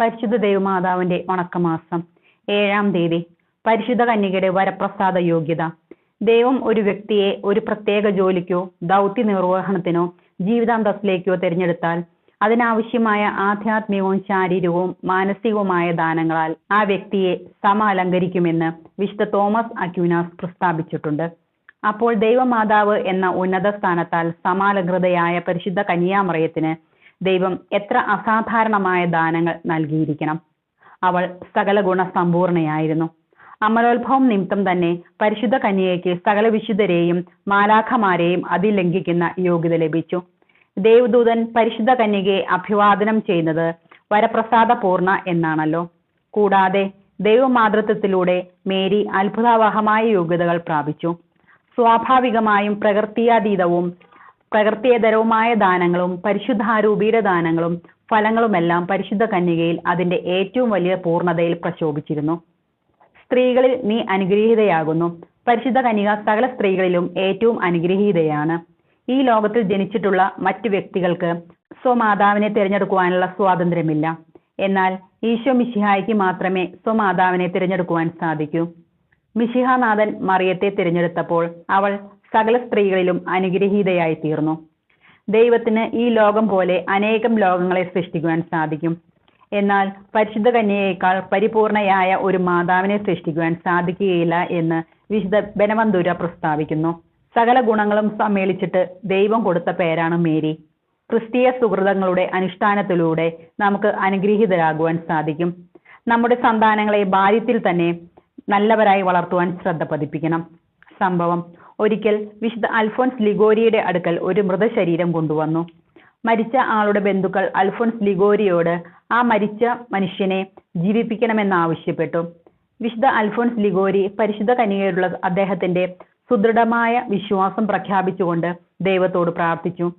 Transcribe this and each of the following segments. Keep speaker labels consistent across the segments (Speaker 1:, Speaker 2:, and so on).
Speaker 1: പരിശുദ്ധ ദേവമാതാവിന്റെ ഉണക്കമാസം. ഏഴാം തീയതി. പരിശുദ്ധ കന്യകയുടെ വരപ്രസാദ യോഗ്യത. ദൈവം ഒരു വ്യക്തിയെ ഒരു പ്രത്യേക ജോലിക്കോ ദൗത്യ നിർവഹണത്തിനോ ജീവിതാന്തസ്സിലേക്കോ തിരഞ്ഞെടുത്താൽ അതിനാവശ്യമായ ആധ്യാത്മികവും ശാരീരികവും മാനസികവുമായ ദാനങ്ങളാൽ ആ വ്യക്തിയെ സമ അലങ്കരിക്കുമെന്ന് വിശുദ്ധ തോമസ് അക്യൂനാസ് പ്രസ്താവിച്ചിട്ടുണ്ട്. അപ്പോൾ ദൈവമാതാവ് എന്ന ഉന്നത സ്ഥാനത്താൽ സമാലകൃതയായ പരിശുദ്ധ കന്യാമറയത്തിന് ദൈവം എത്ര അസാധാരണമായ ദാനങ്ങൾ നൽകിയിരിക്കണം. അവൾ സകല ഗുണസമ്പൂർണയായിരുന്നു അമരോത്ഭവം നിമിത്തം തന്നെ പരിശുദ്ധ കന്യകയ്ക്ക് സകല വിശുദ്ധരെയും മാലാഖമാരെയും അതിലംഘിക്കുന്ന യോഗ്യത ലഭിച്ചു. ദേവദൂതൻ പരിശുദ്ധ കന്യകയെ അഭിവാദനം ചെയ്യുന്നത് വരപ്രസാദപൂർണ എന്നാണല്ലോ. കൂടാതെ ദൈവമാതൃത്വത്തിലൂടെ മേരി അത്ഭുതാവഹമായ യോഗ്യതകൾ പ്രാപിച്ചു. സ്വാഭാവികമായും പ്രകൃത്യാതീതവും പ്രകൃത്യേതരവുമായ ദാനങ്ങളും പരിശുദ്ധാരൂപീര ദാനങ്ങളും ഫലങ്ങളുമെല്ലാം പരിശുദ്ധ കന്യകയിൽ അതിന്റെ ഏറ്റവും വലിയ പൂർണതയിൽ പ്രശോഭിച്ചിരുന്നു. സ്ത്രീകളിൽ നീ അനുഗ്രഹീതയാകുന്നു. പരിശുദ്ധ കന്യക സകല സ്ത്രീകളിലും ഏറ്റവും അനുഗ്രഹീതയാണ്. ഈ ലോകത്തിൽ ജനിച്ചിട്ടുള്ള മറ്റു വ്യക്തികൾക്ക് സ്വമാതാവിനെ തിരഞ്ഞെടുക്കുവാനുള്ള സ്വാതന്ത്ര്യമില്ല. എന്നാൽ ഈശോ മിശിഹായ്ക്ക് മാത്രമേ സ്വമാതാവിനെ തിരഞ്ഞെടുക്കുവാൻ സാധിക്കൂ. മിശിഹാനാഥൻ മറിയത്തെ തിരഞ്ഞെടുത്തപ്പോൾ അവൾ സകല സ്ത്രീകളിലും അനുഗ്രഹീതയായി തീർന്നു ദൈവത്തിന് ഈ ലോകം പോലെ അനേകം ലോകങ്ങളെ സൃഷ്ടിക്കുവാൻ സാധിക്കും. എന്നാൽ പരിശുദ്ധ കന്യയേക്കാൾ പരിപൂർണയായ ഒരു മാതാവിനെ സൃഷ്ടിക്കുവാൻ സാധിക്കുകയില്ല എന്ന് വിശുദ്ധ ബനവന്തുര പ്രസ്താവിക്കുന്നു. സകല ഗുണങ്ങളും സമ്മേളിച്ചിട്ട് ദൈവം കൊടുത്ത പേരാണ് മേരി. ക്രിസ്തീയ സുഹൃതങ്ങളുടെ അനുഷ്ഠാനത്തിലൂടെ നമുക്ക് അനുഗ്രഹീതരാകുവാൻ സാധിക്കും. നമ്മുടെ സന്താനങ്ങളെ ബാല്യത്തിൽ തന്നെ നല്ലവരായി വളർത്തുവാൻ ശ്രദ്ധ പതിപ്പിക്കണം. സംഭവം ഒരിക്കൽ വിശുദ്ധ അൽഫോൻസ് ലിഗോരിയുടെ അടുക്കൽ ഒരു മൃതശരീരം കൊണ്ടുവന്നു. മരിച്ച ആളുടെ ബന്ധുക്കൾ അൽഫോൻസ് ലിഗോരിയോട് ആ മരിച്ച മനുഷ്യനെ ജീവിപ്പിക്കണമെന്നാവശ്യപ്പെട്ടു. വിശുദ്ധ അൽഫോൻസ് ലിഗോരി പരിശുദ്ധ കനികയിലുള്ള അദ്ദേഹത്തിന്റെ സുദൃഢമായ വിശ്വാസം പ്രഖ്യാപിച്ചുകൊണ്ട് ദൈവത്തോട് പ്രാർത്ഥിച്ചു.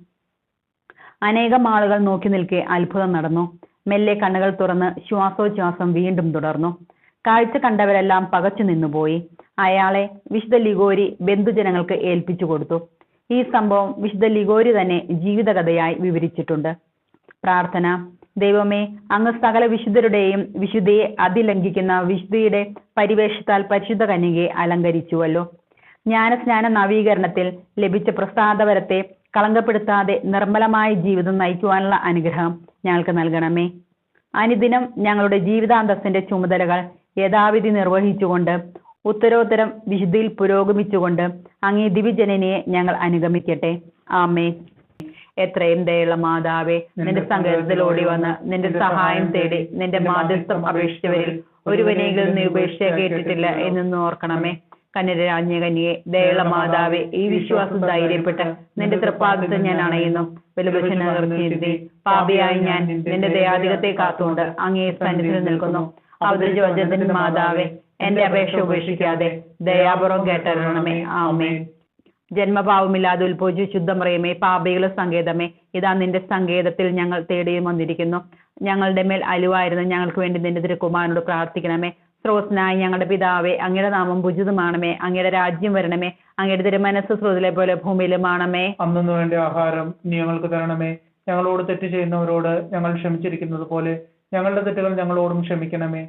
Speaker 1: അനേകം ആളുകൾ നോക്കി നിൽക്കെ അത്ഭുതം നടന്നു. മെല്ലെ കണ്ണുകൾ തുറന്ന് ശ്വാസോച്ഛ്വാസം വീണ്ടും തുടർന്നു. കാഴ്ച കണ്ടവരെല്ലാം പകച്ചു നിന്നുപോയി അയാളെ വിശുദ്ധ ലിഗോരി ബന്ധുജനങ്ങൾക്ക് ഏൽപ്പിച്ചു കൊടുത്തു. ഈ സംഭവം വിശുദ്ധ ലിഗോരി തന്നെ ജീവിതകഥയായി വിവരിച്ചിട്ടുണ്ട്. പ്രാർത്ഥന ദൈവമേ അങ്ങ് സകല വിശുദ്ധരുടെയും വിശുദ്ധയെ അതിലംഘിക്കുന്ന വിശുദ്ധിയുടെ പരിവേഷത്താൽ പരിശുദ്ധ കന്യകയെ അലങ്കരിച്ചുവല്ലോ. ജ്ഞാനസ്നാന നവീകരണത്തിൽ ലഭിച്ച പ്രസാദവരത്തെ കളങ്കപ്പെടുത്താതെ നിർമ്മലമായ ജീവിതം നയിക്കുവാനുള്ള അനുഗ്രഹം ഞങ്ങൾക്ക് നൽകണമേ. അനുദിനം ഞങ്ങളുടെ ജീവിതാന്തസ്സിന്റെ ചുമതലകൾ യഥാവിധി നിർവഹിച്ചുകൊണ്ട് ഉത്തരോത്തരം വിശുദ്ധിയിൽ പുരോഗമിച്ചുകൊണ്ട് അങ്ങേ ദിവ്യജനനിയെ ഞങ്ങൾ അനുഗമിക്കട്ടെ. ആമേ എത്രയും ദയുള്ള മാതാവേ നിന്റെ സങ്കേതത്തിൽ ഓടി വന്ന് നിന്റെ സഹായം തേടി നിന്റെ മാധ്യസ്ഥം അപേക്ഷിച്ചവരിൽ ഒരുവനെങ്കിലും നീ ഉപേക്ഷ കേട്ടിട്ടില്ല എന്നൊന്ന് ഓർക്കണമേ. കന്യരാജ്ഞകന്യെ ദയുള്ള മാതാവേ ഈ വിശ്വാസം ധൈര്യപ്പെട്ട് നിന്റെ തൃപ്പാദത്തെ ഞാൻ അണയുന്നു. വെലുപക്ഷനീർത്തി പാപിയായി ഞാൻ നിന്റെ ദയാധികത്തെ കാത്തുകൊണ്ട് അങ്ങേ സന്നിധിയിൽ നിൽക്കുന്നു. അവതരിച്ച വചനത്തിന്റെ മാതാവേ എന്റെ അപേക്ഷ ഉപേക്ഷിക്കാതെ ദയാപുറം കേട്ടരണമേ ആമേ ജന്മഭാവമില്ലാതെ ഉത്ഭവിച്ചു ശുദ്ധമറിയമേ പാപികളുടെ സങ്കേതമേ. ഇതാ നിന്റെ സങ്കേതത്തിൽ ഞങ്ങൾ തേടിയും വന്നിരിക്കുന്നു. ഞങ്ങളുടെ മേൽ അലുവായിരുന്നു. ഞങ്ങൾക്ക് വേണ്ടി നിന്റെ തിരുക്കുമാരനോട് പ്രാർത്ഥിക്കണമേ. സ്രോതനായി ഞങ്ങളുടെ പിതാവേ അങ്ങയുടെ നാമം ഭുജിതമാണമേ അങ്ങയുടെ രാജ്യം വരണമേ. അങ്ങയുടെ തിരുമനസ് സ്രോതിലെ പോലെ ഭൂമിയിലുമാണമേ.
Speaker 2: അന്നു വേണ്ട ആഹാരം ഞങ്ങൾക്ക് തരണമേ. ഞങ്ങളോട് തെറ്റ് ചെയ്യുന്നവരോട് ഞങ്ങൾ ക്ഷമിച്ചിരിക്കുന്നത് പോലെ ഞങ്ങളുടെ തെറ്റുകൾ ഞങ്ങളോടും ക്ഷമിക്കണമേ.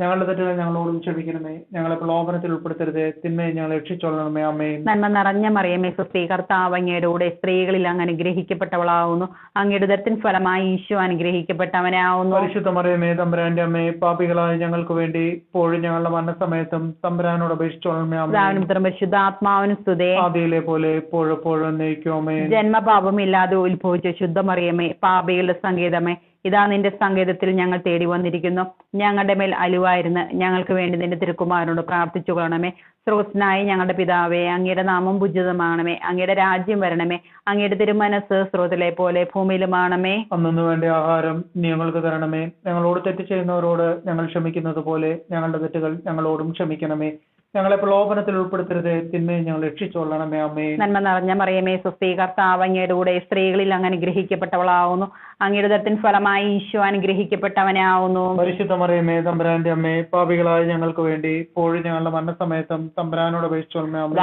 Speaker 2: ഞങ്ങളുടെ തെറ്റുകൾ ഞങ്ങളോടും ക്ഷമിക്കണമേ. ഞങ്ങളെ പ്രലോഭനത്തിൽ ഉൾപ്പെടുത്തരുതേ. തിന്മയെ ഞങ്ങൾ രക്ഷിച്ചോളണമേ. അമ്മേ
Speaker 1: നന്മ നിറഞ്ഞ മറിയമേ സുസ്ഥി കർത്താവ് അങ്ങയുടെ കൂടെ സ്ത്രീകളിൽ അങ്ങ് അനുഗ്രഹിക്കപ്പെട്ടവളാവുന്നു. അങ്ങയുടെ ദരത്തിൻ ഫലമായി ഈശോ അനുഗ്രഹിക്കപ്പെട്ടവനാവുന്നു.
Speaker 2: പരിശുദ്ധ മറിയമേ തമ്പുരാന്റെ അമ്മേ പാപികളായ ഞങ്ങൾക്ക് വേണ്ടി ഇപ്പോഴും ഞങ്ങളുടെ മരണസമയത്തും തമ്പുരാനോട് അപേക്ഷിച്ചോളണമേ. അമ്മേ
Speaker 1: പരിശുദ്ധ ആത്മാവിനും സ്തുതേ.
Speaker 2: ആദിയിലെ പോലെ ഇപ്പോഴും എപ്പോഴും എന്നേക്കും. അമ്മേ
Speaker 1: ജന്മപാപമില്ലാതെ ഉത്ഭവിച്ച ശുദ്ധ മറിയമേ പാപികളുടെ സങ്കേതമേ ഇതാ നിന്റെ സങ്കേതത്തിൽ ഞങ്ങൾ തേടി വന്നിരിക്കുന്നു. ഞങ്ങളുടെ മേൽ അലുവായിരുന്ന് ഞങ്ങൾക്ക് വേണ്ടി നിന്റെ തിരുക്കുമാരനോട് പ്രാർത്ഥിച്ചു കൊള്ളണമേ. സ്രോതസ്സിനായി ഞങ്ങളുടെ പിതാവേ അങ്ങയുടെ നാമം പൂജിതമാണമേ അങ്ങയുടെ രാജ്യം വരണമേ. അങ്ങയുടെ തിരുമനസ് സ്രോതിലെ പോലെ ഭൂമിയിലുമാണമേ.
Speaker 2: അന്നു വേണ്ട ആഹാരം ഞങ്ങൾക്ക് തരണമേ. ഞങ്ങളോട് തെറ്റ് ചെയ്യുന്നവരോട് ഞങ്ങൾ ക്ഷമിക്കുന്നത് പോലെ ഞങ്ങളുടെ തെറ്റുകൾ ഞങ്ങളോടും ക്ഷമിക്കണമേ. ഞങ്ങളെ പ്രലോഭനത്തിൽ ഉൾപ്പെടുത്തരുത്. തിന്മയെ ഞങ്ങൾ രക്ഷിച്ചോളണമേ അമ്മേ.
Speaker 1: നന്മ നിറഞ്ഞ മറിയമേ സ്വസ്തി കർത്താവ് അങ്ങയുടെ കൂടെ സ്ത്രീകളിൽ അങ്ങ് അനുഗ്രഹിക്കപ്പെട്ടവളാവുന്നു. അങ്ങയുടെ ഫലമായി ഈശോ അനുഗ്രഹിക്കപ്പെട്ടവനാവുന്നു.
Speaker 2: പരിശുദ്ധ മറിയമേ തമ്പുരാന്റെ അമ്മേ പാപികളായ ഞങ്ങൾക്ക് വേണ്ടി ഇപ്പോഴും ഞങ്ങളുടെ മരണസമയത്തും തമ്പുരാനോട് അപേക്ഷിച്ചോളമേ അമ്മേ.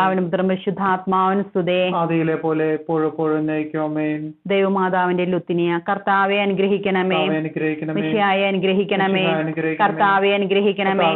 Speaker 1: സുതേ
Speaker 2: ആദിയിലെ പോലെ എപ്പോഴും എപ്പോഴും
Speaker 1: ദൈവമാതാവിന്റെ ലുത്തിനിയ കർത്താവെ അനുഗ്രഹിക്കണമേ.
Speaker 2: അനുഗ്രഹിക്കണമേ.
Speaker 1: മിശിയായെ അനുഗ്രഹിക്കണമേ. കർത്താവെ അനുഗ്രഹിക്കണമേ.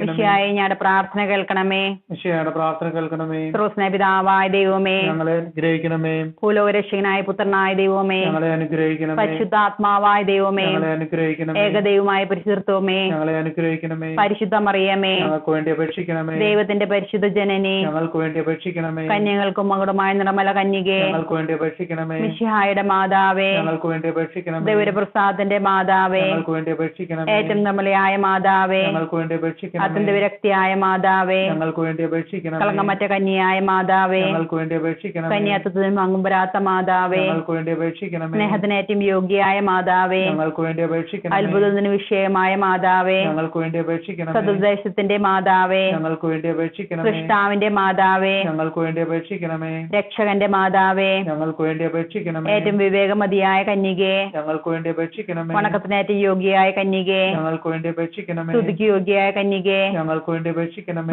Speaker 1: മിശിയായെ ഞങ്ങളുടെ പ്രാർത്ഥന കേൾക്കണമേ.
Speaker 2: മിശിഹായുടെ പ്രാർത്ഥന കേൾക്കണമേ.
Speaker 1: ക്രൂസ്ന പിതാവായ ദൈവമേ.
Speaker 2: ഞങ്ങളെ അനുഗ്രഹിക്കണമേ.
Speaker 1: ഭൂലോകരക്ഷകനായ പുത്രനായ ദൈവമേ.
Speaker 2: ഞങ്ങളെ അനുഗ്രഹിക്കണമേ.
Speaker 1: പരിശുദ്ധാത്മാവായ ദൈവമേ.
Speaker 2: ഞങ്ങളെ അനുഗ്രഹിക്കണമേ.
Speaker 1: ഏകദൈവമായ പരിശുദ്ധത്വമേ.
Speaker 2: ഞങ്ങളെ അനുഗ്രഹിക്കണമേ.
Speaker 1: പരിശുദ്ധ മറിയമേ
Speaker 2: ഞങ്ങൾക്ക് വേണ്ടി അപേക്ഷിക്കണമേ.
Speaker 1: ദൈവത്തിന്റെ പരിശുദ്ധ ജനനി.
Speaker 2: ഞങ്ങൾക്ക് വേണ്ടി അപേക്ഷിക്കണമേ.
Speaker 1: കന്യകൾക്കും മകുടമായ നിർമ്മല കന്യകെ.
Speaker 2: ഞങ്ങൾക്ക് വേണ്ടി അപേക്ഷിക്കണമേ.
Speaker 1: മിശിഹായുടെ മാതാവേ.
Speaker 2: ഞങ്ങൾക്ക് വേണ്ടി അപേക്ഷിക്കണമേ.
Speaker 1: ദൈവരപ്രസാദന്റെ മാതാവേ.
Speaker 2: ഞങ്ങൾക്ക് വേണ്ടി അപേക്ഷിക്കണമേ.
Speaker 1: ഏറ്റവും നിർമ്മലയായ മാതാവേ.
Speaker 2: ഞങ്ങൾക്ക് വേണ്ടി അപേക്ഷിക്കണമേ.
Speaker 1: അത്യന്ത വിരക്തിയായ മാതാവേ.
Speaker 2: ഞങ്ങൾക്ക് വേണ്ടി അപേക്ഷിക്കണം
Speaker 1: കളങ്കമറ്റ കന്യായ മാതാവേ
Speaker 2: ഞങ്ങൾക്ക് വേണ്ടി അപേക്ഷിക്കണം
Speaker 1: കന്യാത്വത്തിനും മങ്ങുമ്പരാത്ത മാതാവേ
Speaker 2: ഞങ്ങൾക്ക് വേണ്ടി അപേക്ഷിക്കണം
Speaker 1: സ്നേഹത്തിനേറ്റവും യോഗ്യയായ മാതാവേ
Speaker 2: ഞങ്ങൾക്ക് വേണ്ടി അപേക്ഷിക്കണം
Speaker 1: അത്ഭുതത്തിന് വിഷയമായ മാതാവേ
Speaker 2: ഞങ്ങൾക്ക് വേണ്ടി അപേക്ഷിക്കണം
Speaker 1: സതുദ്ദേശത്തിന്റെ മാതാവേ
Speaker 2: ഞങ്ങൾക്ക് വേണ്ടി അപേക്ഷിക്കണം
Speaker 1: കൃഷ്ണാവിന്റെ മാതാവേ
Speaker 2: ഞങ്ങൾക്ക് വേണ്ടി അപേക്ഷിക്കണമേ
Speaker 1: രക്ഷകന്റെ മാതാവേ
Speaker 2: ഞങ്ങൾക്ക് വേണ്ടി അപേക്ഷിക്കണമേ
Speaker 1: ഏറ്റവും വിവേകമതിയായ കന്യകെ
Speaker 2: ഞങ്ങൾക്ക് വേണ്ടി അപേക്ഷിക്കണമേ
Speaker 1: വണക്കത്തിനേറ്റവും യോഗ്യയായ കന്യകെ
Speaker 2: ഞങ്ങൾക്ക് വേണ്ടി അപേക്ഷിക്കണമേ
Speaker 1: സ്തുതിക്ക് യോഗ്യയായ കന്യകെ
Speaker 2: ഞങ്ങൾക്ക് വേണ്ടി അപേക്ഷിക്കണമേ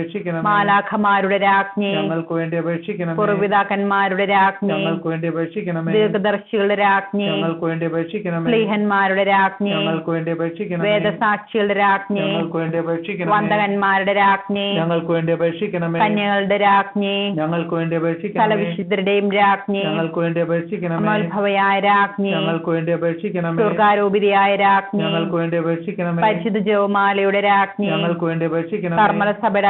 Speaker 2: അപേക്ഷിക്കണമേ
Speaker 1: മാലാഖമാരുടെ രാജ്ഞി
Speaker 2: ഞങ്ങൾക്ക് വേണ്ടി അപേക്ഷിക്കണം
Speaker 1: പൂർവിതാക്കന്മാരുടെ രാജ്ഞി
Speaker 2: ഞങ്ങൾക്ക് വേണ്ടി അപേക്ഷിക്കണം
Speaker 1: ദീർഘദർശികളുടെ രാജ്ഞി
Speaker 2: ഞങ്ങൾക്ക് വേണ്ടി അപേക്ഷിക്കണം
Speaker 1: സ്ലീഹന്മാരുടെ രാജ്ഞി
Speaker 2: ഞങ്ങൾക്ക് വേണ്ടി അപേക്ഷിക്കണം
Speaker 1: വേദസാക്ഷികളുടെ രാജ്ഞി
Speaker 2: ഞങ്ങൾക്ക് വേണ്ടി അപേക്ഷിക്കണം
Speaker 1: വന്ദകന്മാരുടെ രാജ്ഞി
Speaker 2: ഞങ്ങൾക്ക് വേണ്ടി അപേക്ഷിക്കണം
Speaker 1: കന്യകളുടെ രാജ്ഞി
Speaker 2: ഞങ്ങൾക്ക് വേണ്ടി അപേക്ഷിക്കണം
Speaker 1: സ്ഥലവിശുദ്ധരുടെയും രാജ്ഞി
Speaker 2: ഞങ്ങൾക്ക് വേണ്ടി അപേക്ഷിക്കണം
Speaker 1: അമോത്ഭവയായ രാജ്ഞി
Speaker 2: ഞങ്ങൾക്ക് വേണ്ടി അപേക്ഷിക്കണം
Speaker 1: ദുർഗാരൂപിതയായ രാജ്ഞി
Speaker 2: ഞങ്ങൾക്ക് വേണ്ടി അപേക്ഷിക്കണം
Speaker 1: പരിശുദ്ധ ജോമാലയുടെ രാജ്ഞി
Speaker 2: ഞങ്ങൾക്ക് വേണ്ടി അപേക്ഷിക്കണം
Speaker 1: കർമ്മല സഭയുടെ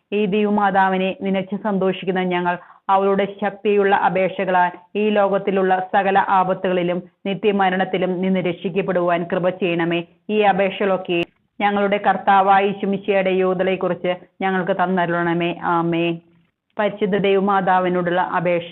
Speaker 1: ഈ ദൈവമാതാവിനെ നിനച്ച് സന്തോഷിക്കുന്ന ഞങ്ങൾ അവളുടെ ശക്തിയുള്ള അപേക്ഷകളാൽ ഈ ലോകത്തിലുള്ള സകല ആപത്തുകളിലും നിത്യമരണത്തിലും നിന്ന് രക്ഷിക്കപ്പെടുവാൻ കൃപ ചെയ്യണമേ. ഈ അപേക്ഷകളൊക്കെ ഞങ്ങളുടെ കർത്താവായ ശുമിശയുടെ കുറിച്ച് ഞങ്ങൾക്ക് തന്നരുളണമേ. ആമേ പരിശുദ്ധ ദൈവമാതാവിനോടുള്ള അപേക്ഷ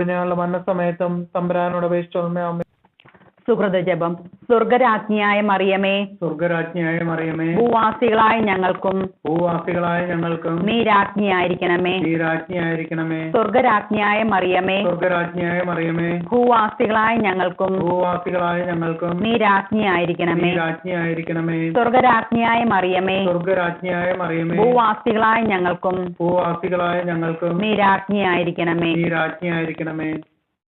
Speaker 2: ഞങ്ങളുടെ മരണസമയത്തും തമ്പുരാനോട് അപേക്ഷിച്ചു അമ്മേ
Speaker 1: സുഹൃത ജപം സ്വർഗരാജ്ഞിയായ മറിയമേ
Speaker 2: സ്വർഗരാജ്ഞിയായ മറിയമേ
Speaker 1: ഭൂവാസികളായ ഞങ്ങൾക്കും
Speaker 2: ഭൂവാസികളായ ഞങ്ങൾക്കും
Speaker 1: നീ രാജ്ഞിയായിരിക്കണമേ
Speaker 2: നീ രാജ്ഞിയായിരിക്കണമേ
Speaker 1: സ്വർഗരാജ്ഞിയായ മറിയമേ
Speaker 2: സ്വർഗരാജ്ഞിയായ മറിയമേ
Speaker 1: ഭൂവാസികളായ ഞങ്ങൾക്കും
Speaker 2: ഭൂവാസികളായ ഞങ്ങൾക്കും
Speaker 1: നീ രാജ്ഞിയായിരിക്കണമേ
Speaker 2: രാജ്ഞിയായിരിക്കണമേ
Speaker 1: സ്വർഗരാജ്ഞിയായ മറിയമേ
Speaker 2: സ്വർഗരാജ്ഞിയായ മറിയമേ
Speaker 1: ഭൂവാസികളായ ഞങ്ങൾക്കും
Speaker 2: ഭൂവാസികളായ ഞങ്ങൾക്കും
Speaker 1: നീ രാജ്ഞിയായിരിക്കണമേ
Speaker 2: നീ രാജ്ഞിയായിരിക്കണമേ